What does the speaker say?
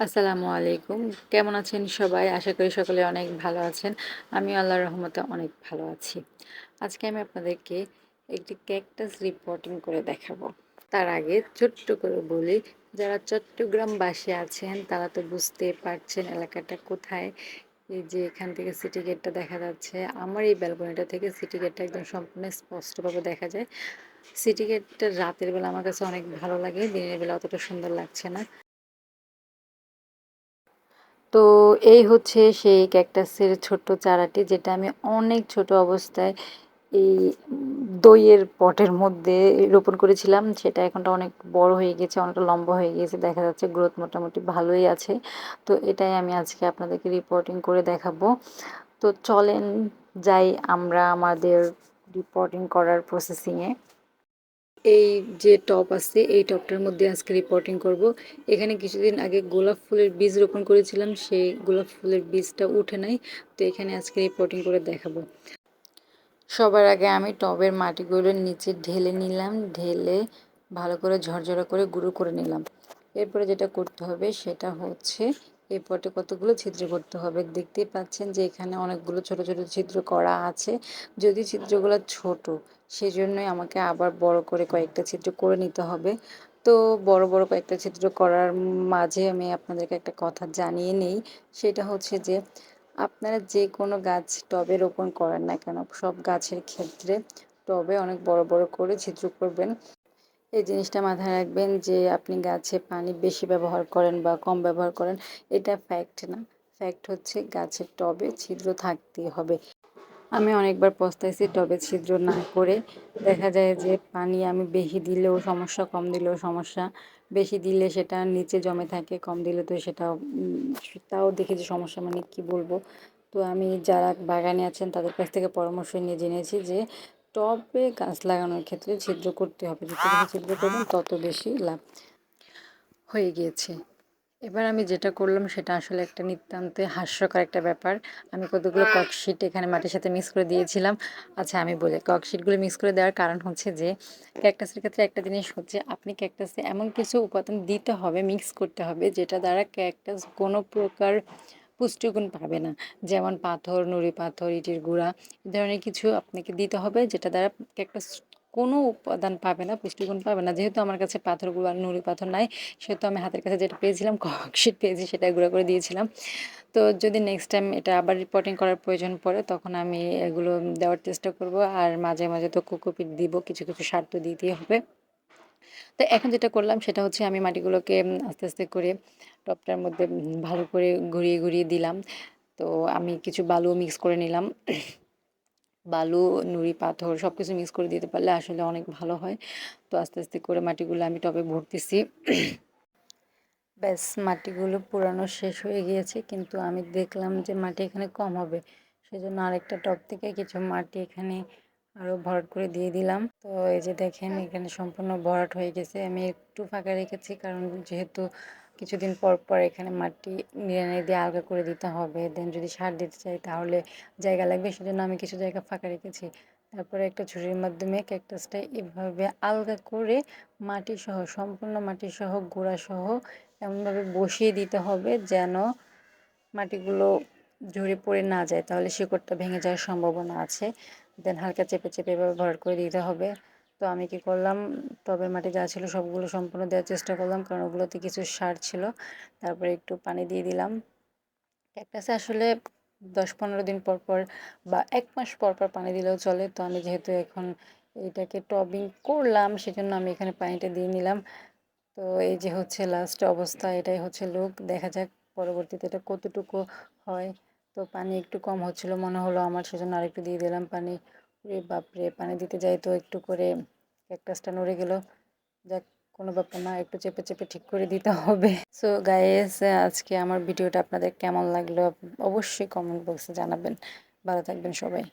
আসসালামু আলাইকুম। কেমন আছেন সবাই? আশা করি সকলে অনেক ভালো আছেন। আমি আল্লাহর রহমতে অনেক ভালো আছি। আজকে আমি আপনাদেরকে একটি ক্যাকটাস রিপোর্টিং করে দেখাবো। তার আগে ছোট্ট করে বলি, যারা চট্টগ্রামবাসী আছেন, তারা তো বুঝতে পারছেন এলাকাটা কোথায়। এই যে এখান থেকে সিটি গেটটা দেখা যাচ্ছে। আমার এই ব্যালকনিটা থেকে সিটি গেটটা একদম সম্পূর্ণ স্পষ্টভাবে দেখা যায়। সিটি গেটটা রাতের বেলা আমার কাছে অনেক ভালো লাগে। দিনের বেলা অতটা সুন্দর লাগছে না। তো এই হচ্ছে সেই ক্যাকটাসের ছোট্ট চারাটি, যেটা আমি অনেক ছোট অবস্থায় এই দইয়ের পটের মধ্যে রোপণ করেছিলাম। সেটা এখনটা অনেক বড় হয়ে গেছে, অনেকটা লম্বা হয়ে গেছে, দেখা যাচ্ছে গ্রোথ মোটামুটি ভালোই আছে। তো এটাই আমি আজকে আপনাদেরকে রিপোর্টিং করে দেখাবো। তো চলেন যাই আমরা আমাদের রিপোর্টিং করার প্রসেসিংয়ে এই যে টপ আছে, এই টপটার মধ্যে আজকে রিপোর্টিং করব। এখানে কিছুদিন আগে গোলাপ ফুলের বীজ রোপণ করেছিলাম, সেই গোলাপ ফুলের বীজটা উঠে নাই, তো এখানে আজকে রিপোর্টিং করে দেখাবো। সবার আগে আমি টবের মাটিগুলো নিচে ঢেলে নিলাম, ঢেলে ভালো করে ঝরঝরা করে গুঁড়ো করে নিলাম। এরপরে যেটা করতে হবে সেটা হচ্ছে এই পটে কতগুলো ছিদ্র করতে হবে? দেখতেই পাচ্ছেন যে এখানে অনেকগুলো ছোট ছোট ছিদ্র করা আছে। যদি ছিদ্রগুলো ছোট, সেজন্যই আমাকে আবার বড় করে কয়েকটা ছিদ্র করে নিতে হবে। তো বড় বড় কয়েকটা ছিদ্র করার মাঝে আমি আপনাদেরকে একটা কথা জানিয়ে নেই। সেটা হচ্ছে যে, আপনারা যে কোনো গাছ টবে রোপণ করেন না কেন, সব গাছের ক্ষেত্রে টবে অনেক বড় বড় করে ছিদ্র করবেন। এই জিনিসটা মাথায় রাখবেন যে আপনি গাছে পানি বেশি ব্যবহার করেন বা কম ব্যবহার করেন, এটা ফ্যাক্ট না। ফ্যাক্ট হচ্ছে গাছের টবে ছিদ্র থাকতেই হবে। আমি অনেকবার পস্তাইছি টবে ছিদ্র না করে। দেখা যায় যে পানি আমি বেশি দিলেও সমস্যা, কম দিলেও সমস্যা। বেশি দিলে সেটা নিচে জমে থাকে, কম দিলে তো সেটা তাও দেখি যে সমস্যা মানে কি বলব? তো আমি যারা বাগানে আছেন তাদের কাছ থেকে পরামর্শ নিয়ে জেনেছি যে টবে গাছ লাগানোর ক্ষেত্রে ছিদ্র করতে হবে। যত বেশি ছিদ্র করবেন, তত বেশি লাভ হয়ে গিয়েছে। এবার আমি যেটা করলাম, সেটা আসলে একটা নিতান্ত হাস্যকর একটা ব্যাপার। আমি কতগুলো ককশিট এখানে মাটির সাথে মিক্স করে দিয়েছিলাম। আচ্ছা আমি বলি ককশিটগুলো মিক্স করে দেওয়ার কারণ হচ্ছে যে ক্যাকটাসের ক্ষেত্রে একটা জিনিস হচ্ছে, আপনি ক্যাকটাসে এমন কিছু উপাদান দিতে হবে মিক্স করতে হবে, যেটা দ্বারা ক্যাকটাস কোনো প্রকার পুষ্টিগুণ পাবে না। যেমন পাথর, নুড়ি পাথর, ইটের গুঁড়া, এ ধরনের কিছু আপনাকে দিতে হবে যেটা দ্বারা একটা কোনো উপাদান পাবে না, পুষ্টিগুণ পাবে না। যেহেতু আমার কাছে পাথরগুলো আর নুড়ি পাথর নাই, সেহেতু আমি হাতের কাছে যেটা পেয়েছিলাম, ককশিট পেয়েছি, সেটা গুঁড়া করে দিয়েছিলাম। তো যদি নেক্সট টাইম এটা আবার রিপোর্টিং করার প্রয়োজন পড়ে, তখন আমি এগুলো দেওয়ার চেষ্টা করব। আর মাঝে মাঝে তো কোকোপিট দিব, কিছু কিছু সার তো দিতেই হবে। তো এখন যেটা করলাম সেটা হচ্ছে আমি মাটিগুলোকে আস্তে আস্তে করে টপটার মধ্যে ভালো করে ঘুরিয়ে ঘুরিয়ে দিলাম। তো আমি কিছু বালু মিক্স করে নিলাম। বালু, নুড়ি, পাথর সব কিছু মিক্স করে দিতে পারলে আসলে অনেক ভালো হয়। তো আস্তে আস্তে করে মাটিগুলো আমি টবে ভরতেছি। ব্যাস, মাটিগুলো পুরানো শেষ হয়ে গিয়েছে। কিন্তু আমি দেখলাম যে মাটি এখানে কম হবে। সেজন্য আরেকটা টব থেকে কিছু মাটি এখানে আরও ভরাট করে দিয়ে দিলাম। তো এই যে দেখেন, এখানে সম্পূর্ণ ভরাট হয়ে গেছে। আমি একটু ফাঁকা রেখেছি, কারণ যেহেতু কিছুদিন পর পর এখানে মাটি নিড়ানি দিয়ে আলগা করে দিতে হবে। দেন যদি সার দিতে চাই, তাহলে জায়গা লাগবে। সেজন্য আমি কিছু জায়গা ফাঁকা রেখেছি। তারপরে একটা ঝুড়ির মাধ্যমে ক্যাকটাসটা এভাবে আলগা করে মাটি সহ সম্পূর্ণ মাটি সহ গোড়া সহ এমনভাবে বসিয়ে দিতে হবে যেন মাটিগুলো ঝরে পড়ে না যায়। তাহলে শিকড়টা ভেঙে যাওয়ার সম্ভাবনা আছে। দেন হালকা চেপে চেপে এভাবে ভরাট করে দিতে হবে। তো আমি কি করলাম, টবের মাটি যা ছিল সবগুলো সম্পূর্ণ দেওয়ার চেষ্টা করলাম, কারণ ওগুলোতে কিছু সার ছিল। তারপরে একটু পানি দিয়ে দিলাম। ক্যাকটাসে আসলে দশ পনেরো দিন পর পর বা এক মাস পর পর পানি দিলেও চলে। তো আমি যেহেতু এখন এটাকে টবিং করলাম, সেজন্য আমি এখানে পানিটা দিয়ে নিলাম। তো এই যে হচ্ছে লাস্ট অবস্থা, এটাই হচ্ছে লুক দেখা যাক পরবর্তীতে এটা কতটুকু হয়। তো পানি একটু কম হচ্ছিল, মনে হলো আমার সেজন্য আরেকটু দিয়ে দিলাম পানি। রে বাপরে, পানি দিতে যাই তো একটু করে ক্যাকটাসটা নড়ে গেল। যাক, কোনো ব্যাপার না, একটু চেপে চেপে ঠিক করে দিতে হবে। সো গাইস আজকে আমার ভিডিওটা আপনাদের কেমন লাগল? অবশ্যই কমেন্ট বক্সে জানাবেন। ভালো থাকবেন সবাই।